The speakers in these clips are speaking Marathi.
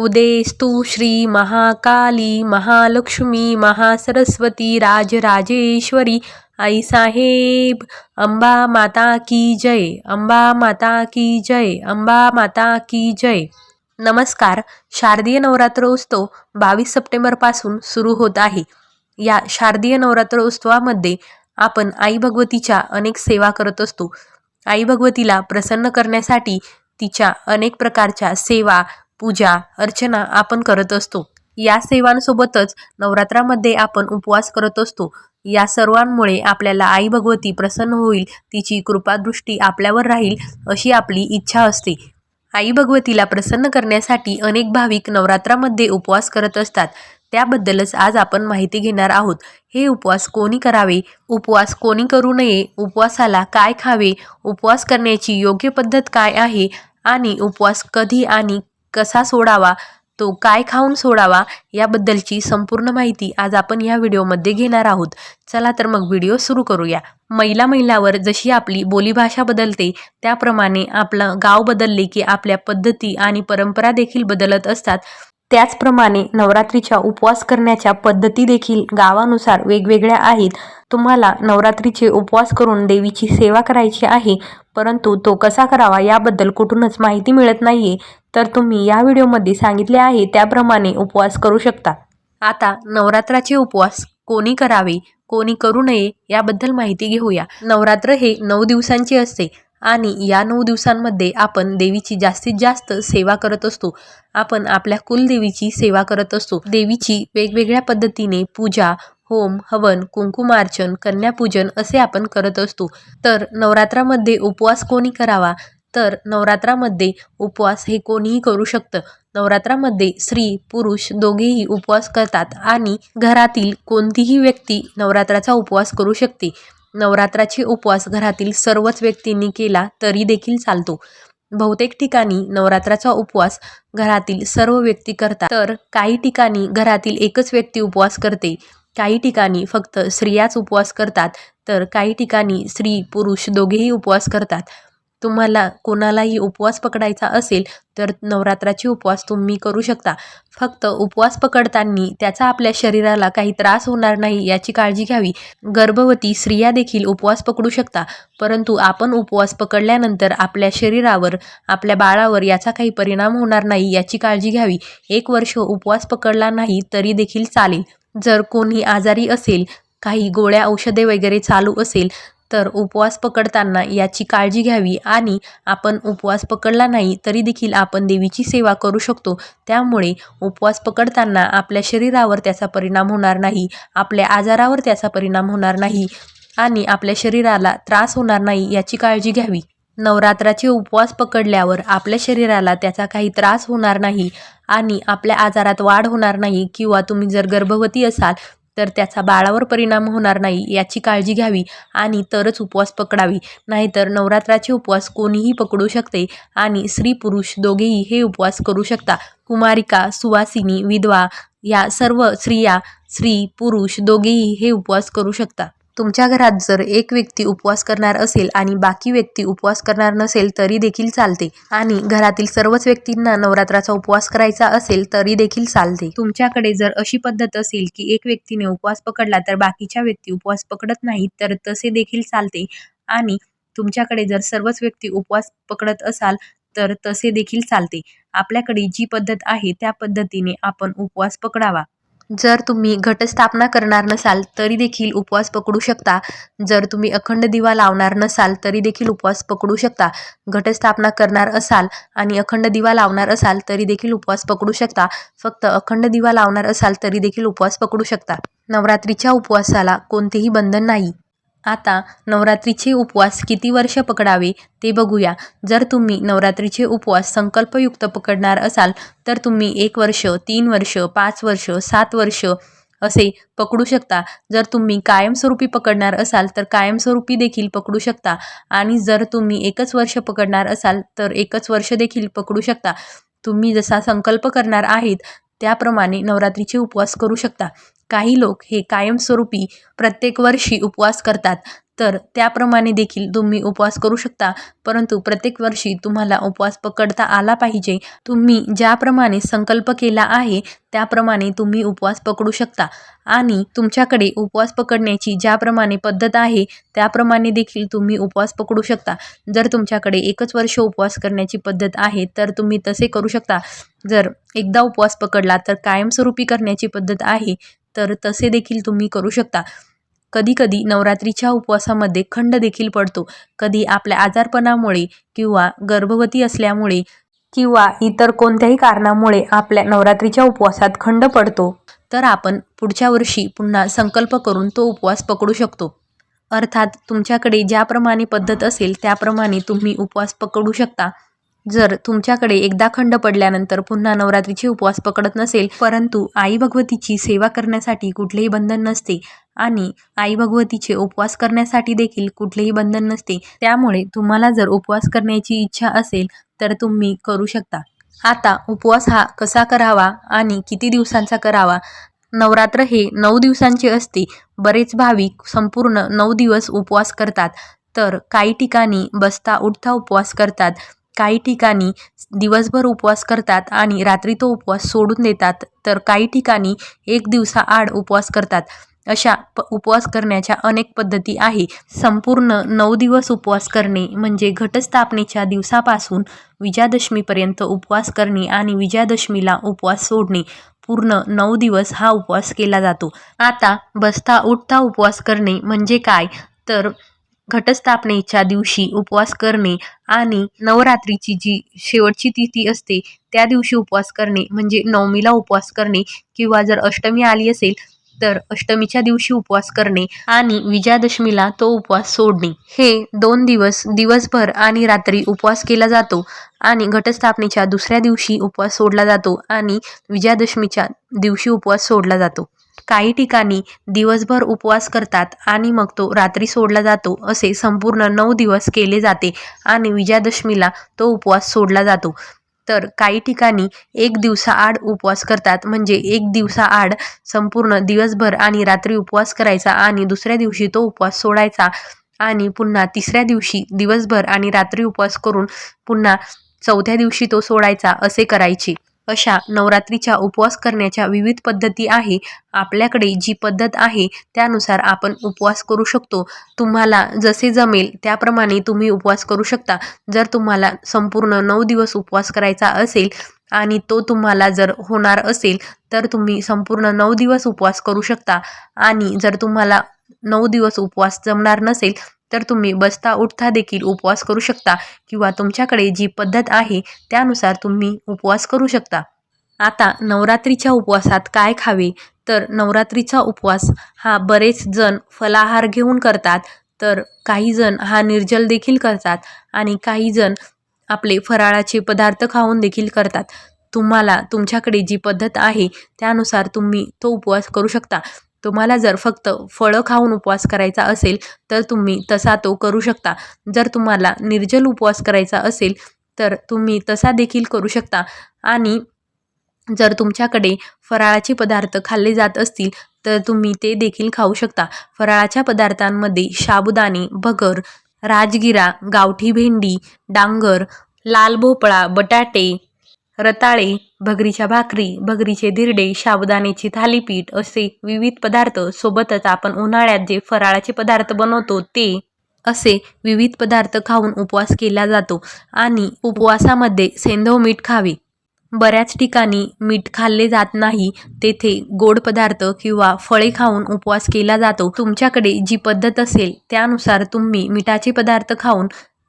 उदेस्तु श्री महाकाली महालक्ष्मी महासरस्वती राजराजेश्वरी आई साहेब अंबा माता की जय अंबा माता की जय अंबा माता की जय. नमस्कार शारदीय नवरात्रोत्सव बावीस सप्टेंबरपासून सुरू होत आहे. या शारदीय नवरात्रोत्सवामध्ये आपण आई भगवतीच्या अनेक सेवा करत असतो. आई भगवतीला प्रसन्न करण्यासाठी तिच्या अनेक प्रकारच्या सेवा पूजा अर्चना आपण करत असतो. या सेवांसोबतच नवरात्रामध्ये आपण उपवास करत असतो. या सर्वांमुळे आपल्याला आई भगवती प्रसन्न होईल तिची कृपादृष्टी आपल्यावर राहील अशी आपली इच्छा असते. आई भगवतीला प्रसन्न करण्यासाठी अनेक भाविक नवरात्रामध्ये उपवास करत असतात. त्याबद्दलच आज आपण माहिती घेणार आहोत. हे उपवास कोणी करावे? उपवास कोणी करू नये? उपवासाला काय खावे? उपवास करण्याची योग्य पद्धत काय आहे? आणि उपवास कधी आणि कसा सोडावा तो काय खाऊन सोडावा याबद्दलची संपूर्ण माहिती आज आपण या व्हिडिओमध्ये घेणार आहोत. चला तर मग व्हिडिओ सुरू करूया. महिला महिलावर जशी आपली बोलीभाषा बदलते त्याप्रमाणे आपलं गाव बदलले की आपल्या पद्धती आणि परंपरा देखील बदलत असतात. त्याचप्रमाणे नवरात्रीच्या उपवास करण्याच्या पद्धती देखील गावानुसार वेगवेगळ्या आहेत. तुम्हाला नवरात्रीचे उपवास करून देवीची सेवा करायची आहे परंतु तो कसा करावा याबद्दल कुठूनच माहिती मिळत नाहीये. तर तुम्ही या व्हिडिओमध्ये सांगितले आहे त्याप्रमाणे उपवास करू शकता. आता नवरात्राचे उपवास कोणी करावे कोणी करू नये याबद्दल माहिती घेऊया. नवरात्र हे नऊ दिवसांचे असते. आणि या नऊ दिवसांमध्ये आपण देवीची जास्तीत जास्त सेवा करत असतो. आपण आपल्या कुलदेवीची सेवा करत असतो. देवीची वेगवेगळ्या पद्धतीने पूजा होम हवन कुंकुमार्चन कन्यापूजन असे आपण करत असतो. तर नवरात्रामध्ये उपवास कोणी करावा? तर नवरात्रामध्ये उपवास हे कोणीही करू शकतं. नवरात्रामध्ये स्त्री पुरुष दोघेही उपवास करतात आणि घरातील कोणतीही व्यक्ती नवरात्राचा उपवास करू शकते. नवरात्राचे उपवास घरातील सर्वच व्यक्तींनी केला तरी देखील चालतो. बहुतेक ठिकाणी नवरात्राचा उपवास घरातील सर्व व्यक्ती करतात. तर काही ठिकाणी घरातील एकच व्यक्ती उपवास करते. काही ठिकाणी फक्त स्त्रियाच उपवास करतात. तर काही ठिकाणी स्त्री पुरुष दोघेही उपवास करतात. तुम्हाला कोणालाही उपवास पकडायचा असेल तर नवरात्राचे उपवास तुम्ही करू शकता. फक्त उपवास पकडताना त्याचा आपल्या शरीराला काही त्रास होणार नाही याची काळजी घ्यावी. गर्भवती स्त्रिया देखील उपवास पकडू शकता परंतु आपण उपवास पकडल्यानंतर आपल्या शरीरावर आपल्या बाळावर याचा काही परिणाम होणार नाही याची काळजी घ्यावी. एक वर्ष उपवास पकडला नाही तरी देखील चालेल. जर कोणी आजारी असेल काही गोळ्या औषधे वगैरे चालू असेल तर उपवास पकडताना याची काळजी घ्यावी आणि आपण उपवास पकडला नाही तरी देखील आपण देवीची सेवा करू शकतो. त्यामुळे उपवास पकडताना आपल्या शरीरावर त्याचा परिणाम होणार नाही आपल्या आजारावर त्याचा परिणाम होणार नाही आणि आपल्या शरीराला त्रास होणार नाही याची काळजी घ्यावी. नवरात्राचे उपवास पकडल्यावर आपल्या शरीराला त्याचा काही त्रास होणार नाही आणि आपल्या आजारात वाढ होणार नाही किंवा तुम्ही जर गर्भवती असाल तर त्याचा बाळावर परिणाम होणार नाही याची काळजी घ्यावी आणि तरच उपवास पकडावी. नाहीतर नवरात्राचे उपवास कोणीही पकडू शकते आणि स्त्री पुरुष दोघेही हे उपवास करू शकता. कुमारिका सुवासिनी विधवा या सर्व स्त्रिया स्त्री पुरुष दोघेही हे उपवास करू शकता. तुमच्या घरात जर एक व्यक्ती उपवास करणार असेल आणि बाकी व्यक्ती उपवास करणार नसेल तरी देखील चालते. आणि घरातील सर्वच व्यक्तींना नवरात्राचा उपवास करायचा असेल तरी देखील चालते. तुमच्याकडे जर अशी पद्धत असेल की एक व्यक्तीने उपवास पकडला तर बाकीच्या व्यक्ती उपवास पकडत नाहीत तर तसे देखील चालते. आणि तुमच्याकडे जर सर्वच व्यक्ती उपवास पकडत असाल तर तसे देखील चालते. आपल्याकडे जी पद्धत आहे त्या पद्धतीने आपण उपवास पकडावा. जर तुम्ही घटस्थापना करणार नसाल तरी देखील उपवास पकडू शकता. जर तुम्ही अखंड दिवा लावणार नसाल तरी देखील उपवास पकडू शकता. घटस्थापना करणार असाल आणि अखंड दिवा लावणार असाल तरी देखील उपवास पकडू शकता. फक्त अखंड दिवा लावणार असाल तरी देखील उपवास पकडू शकता. नवरात्रीच्या उपवासाला कोणतेही बंधन नाही. आता नवरात्रीचे उपवास किती वर्ष पकडावे ते बघूया. जर तुम्ही नवरात्रीचे उपवास संकल्पयुक्त पकडणार असाल तर तुम्ही एक वर्ष तीन वर्ष पाच वर्ष सात वर्ष असे पकडू शकता. जर तुम्ही कायमस्वरूपी पकडणार असाल तर कायमस्वरूपी देखील पकडू शकता. आणि जर तुम्ही एकच वर्ष पकडणार असाल तर एकच वर्ष देखील पकडू शकता. तुम्ही जसा संकल्प करणार आहेत त्याप्रमाणे नवरात्रीचे उपवास करू शकता. काही लोक हे कायमस्वरूपी प्रत्येक वर्षी उपवास करतात. तर त्याप्रमाणे देखील तुम्ही उपवास करू शकता. परंतु प्रत्येक वर्षी तुम्हाला उपवास पकडता आला पाहिजे. तुम्ही ज्याप्रमाणे संकल्प केला आहे त्याप्रमाणे तुम्ही उपवास पकडू शकता. आणि तुमच्याकडे उपवास पकडण्याची ज्याप्रमाणे पद्धत आहे त्याप्रमाणे देखील तुम्ही उपवास पकडू शकता. जर तुमच्याकडे एकच वर्ष उपवास करण्याची पद्धत आहे तर तुम्ही तसे करू शकता. जर एकदा उपवास पकडला तर कायमस्वरूपी करण्याची पद्धत आहे. तर तसे देखील तुम्ही करू शकता. कधीकधी नवरात्रीच्या उपवासामध्ये खंड देखील पडतो. कधी आपल्या आजारपणामुळे किंवा गर्भवती असल्यामुळे किंवा इतर कोणत्याही कारणामुळे आपल्या नवरात्रीच्या उपवासात खंड पडतो. तर आपण पुढच्या वर्षी पुन्हा संकल्प करून तो उपवास पकडू शकतो. अर्थात तुमच्याकडे ज्याप्रमाणे पद्धत असेल त्याप्रमाणे तुम्ही उपवास पकडू शकता. जर तुमच्याकडे एकदा खंड पडल्यानंतर पुन्हा नवरात्रीचे उपवास पकडत नसेल परंतु आई भगवतीची सेवा करण्यासाठी कुठलेही बंधन नसते आणि आई भगवतीचे उपवास करण्यासाठी देखील कुठलेही बंधन नसते त्यामुळे तुम्हाला जर उपवास करण्याची इच्छा असेल तर तुम्ही करू शकता. आता उपवास हा कसा करावा आणि किती दिवसांचा करावा? नवरात्र हे नऊ दिवसांचे असते. बरेच भाविक संपूर्ण नऊ दिवस उपवास करतात. तर काही ठिकाणी बसता उठता उपवास करतात. काही ठिकाणी दिवसभर उपवास करतात आणि रात्री तो उपवास सोडून देतात तर काही ठिकाणी एक दिवसाआड उपवास करतात. अशा प उपवास करण्याच्या अनेक पद्धती आहे. संपूर्ण नऊ दिवस उपवास करणे म्हणजे घटस्थापनेच्या दिवसापासून विजयादशमीपर्यंत उपवास करणे आणि विजयादशमीला उपवास सोडणे. पूर्ण नऊ दिवस हा उपवास केला जातो. आता बसता उठता उपवास करणे म्हणजे काय? तर घटस्थापनेच्या दिवशी उपवास करणे आणि नवरात्रीची जी शेवटची तिथी असते त्या दिवशी उपवास करणे म्हणजे नवमीला उपवास करणे किंवा जर अष्टमी आली असेल तर अष्टमीच्या दिवशी उपवास करणे आणि विजयादशमीला तो उपवास सोडणे. हे दोन दिवस दिवसभर आणि रात्री उपवास केला जातो आणि घटस्थापनेच्या दुसऱ्या दिवशी उपवास सोडला जातो आणि विजयादशमीच्या दिवशी उपवास सोडला जातो. काही ठिकाणी दिवसभर उपवास करतात आणि मग तो रात्री सोडला जातो असे संपूर्ण नऊ दिवस केले जाते आणि विजयादशमीला तो उपवास सोडला जातो. तर काही ठिकाणी एक दिवसाआड उपवास करतात म्हणजे एक दिवसाआड संपूर्ण दिवसभर आणि रात्री उपवास करायचा आणि दुसऱ्या दिवशी तो उपवास सोडायचा आणि पुन्हा तिसऱ्या दिवशी दिवसभर आणि रात्री उपवास करून पुन्हा चौथ्या दिवशी तो सोडायचा असे करायचे. अशा नवरात्रीच्या उपवास करण्याच्या विविध पद्धती आहे. आपल्याकडे जी पद्धत आहे त्यानुसार आपण उपवास करू शकतो. तुम्हाला जसे जमेल त्याप्रमाणे तुम्ही उपवास करू शकता. जर तुम्हाला संपूर्ण नऊ दिवस उपवास करायचा असेल आणि तो तुम्हाला जर होणार असेल तर तुम्ही संपूर्ण नऊ दिवस उपवास करू शकता. आणि जर तुम्हाला नऊ दिवस उपवास जमणार नसेल तर तुम्ही बसता उठता देखील उपवास करू शकता किंवा तुमच्याकडे जी पद्धत आहे त्यानुसार तुम्ही उपवास करू शकता. आता नवरात्रीच्या उपवासात काय खावे? तर नवरात्रीचा उपवास हा बरेच जण फलाहार घेऊन करतात तर काही जण हा निर्जल देखील करतात आणि काही जण आपले फराळाचे पदार्थ खाऊन देखील करतात. तुम्हाला तुमच्याकडे जी पद्धत आहे त्यानुसार तुम्ही तो उपवास करू शकता. तुम्हाला जर फक्त फळं खाऊन उपवास करायचा असेल तर तुम्ही तसा तो करू शकता. जर तुम्हाला निर्जल उपवास करायचा असेल तर तुम्ही तसा देखील करू शकता. आणि जर तुमच्याकडे फराळाचे पदार्थ खाल्ले जात असतील तर तुम्ही ते देखील खाऊ शकता. फराळाच्या पदार्थांमध्ये साबुदाणे भगर राजगिरा गावठी भेंडी डांगर लाल भोपळा बटाटे रताळे भगरीच्या भाकरी भगरीचे धिरडे साबुदाण्याचे थालीपीठ असे विविध पदार्थ सोबतच आपण उन्हाळ्यात जे फराळाचे पदार्थ बनवतो ते असे विविध पदार्थ खाऊन उपवास केला जातो आणि उपवासामध्ये सेंधव मीठ खावे. बऱ्याच ठिकाणी मीठ खाल्ले जात नाही तेथे गोड पदार्थ किंवा फळे खाऊन उपवास केला जातो. तुमच्याकडे जी पद्धत असेल त्यानुसार तुम्ही मिठाचे पदार्थ खाऊन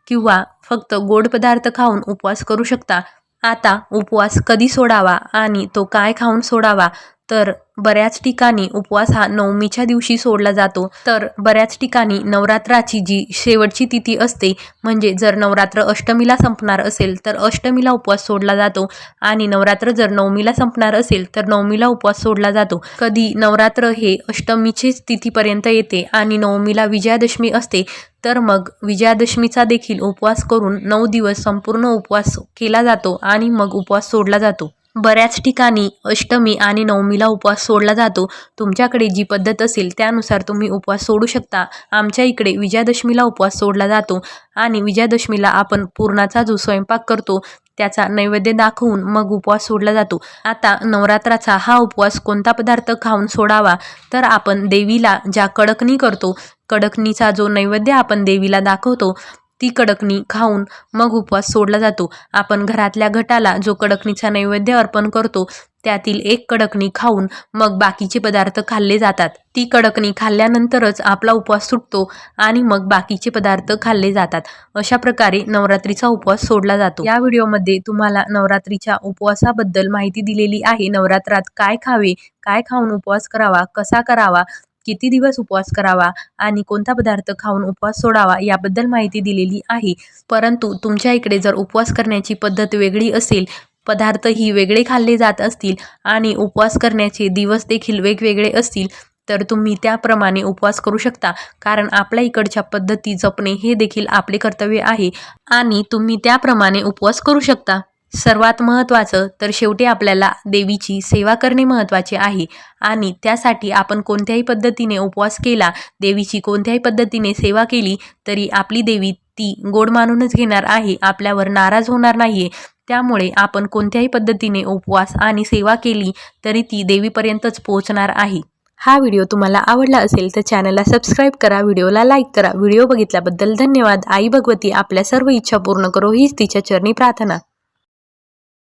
किंवा फक्त गोड पदार्थ खाऊन उपवास करू शकता. आता उपवास कधी सोडावा आणि तो काय खाऊन सोडावा तर बऱ्याच ठिकाणी उपवास हा नवमीच्या दिवशी सोडला जातो. तर बऱ्याच ठिकाणी नवरात्राची जी शेवटची तिथी असते म्हणजे जर नवरात्र अष्टमीला संपणार असेल तर अष्टमीला उपवास सोडला जातो. आणि नवरात्र जर नवमीला संपणार असेल तर नवमीला उपवास सोडला जातो. कधी नवरात्र हे अष्टमीचीच तिथीपर्यंत येते आणि नवमीला विजयादशमी असते तर मग विजयादशमीचा देखील उपवास करून नऊ दिवस संपूर्ण उपवास केला जातो आणि मग उपवास सोडला जातो. बऱ्याच ठिकाणी अष्टमी आणि नवमीला उपवास सोडला जातो. तुमच्याकडे जी पद्धत असेल त्यानुसार तुम्ही उपवास सोडू शकता. आमच्या इकडे विजयादशमीला उपवास सोडला जातो आणि विजयादशमीला आपण पूर्णाचा जो स्वयंपाक करतो त्याचा नैवेद्य दाखवून मग उपवास सोडला जातो. आता नवरात्राचा हा उपवास कोणता पदार्थ खाऊन सोडावा? तर आपण देवीला ज्या कडकणी करतो कडकणीचा जो नैवेद्य आपण देवीला दाखवतो ती कडकणी खाऊन मग उपवास सोडला जातो. आपण घरातल्या घटाला जो कडकणीचा नैवेद्य अर्पण करतो त्यातील एक कडकणी खाऊन मग बाकीचे पदार्थ खाल्ले जातात. ती कडकणी खाल्ल्यानंतरच आपला उपवास सुटतो आणि मग बाकीचे पदार्थ खाल्ले जातात. अशा प्रकारे नवरात्रीचा उपवास सोडला जातो. या व्हिडिओमध्ये तुम्हाला नवरात्रीच्या उपवासाबद्दल माहिती दिलेली आहे. नवरात्रात काय खावे काय खाऊन उपवास करावा कसा करावा किती दिवस उपवास करावा आणि कोणता पदार्थ खाऊन उपवास सोडावा याबद्दल माहिती दिलेली आहे. परंतु तुमच्या इकडे जर उपवास करण्याची पद्धत वेगळी असेल पदार्थही वेगळे खाल्ले जात असतील आणि उपवास करण्याचे दिवस देखील वेगवेगळे असतील तर तुम्ही त्याप्रमाणे उपवास करू शकता. कारण आपल्या इकडच्या पद्धती जपणे हे देखील आपले कर्तव्य आहे आणि तुम्ही त्याप्रमाणे उपवास करू शकता. सर्वात महत्त्वाचं तर शेवटी आपल्याला देवीची सेवा करणे महत्त्वाचे आहे. आणि त्यासाठी आपण कोणत्याही पद्धतीने उपवास केला देवीची कोणत्याही पद्धतीने सेवा केली तरी आपली देवी ती गोड मानूनच घेणार आहे आपल्यावर नाराज होणार नाही त्यामुळे आपण कोणत्याही पद्धतीने उपवास आणि सेवा केली तरी ती देवीपर्यंतच पोहोचणार आहे. हा व्हिडिओ तुम्हाला आवडला असेल तर चॅनलला सबस्क्राईब करा व्हिडिओला लाईक करा. व्हिडिओ बघितल्याबद्दल धन्यवाद. आई भगवती आपल्या सर्व इच्छा पूर्ण करो. हीच तिच्या चरणी प्रार्थना.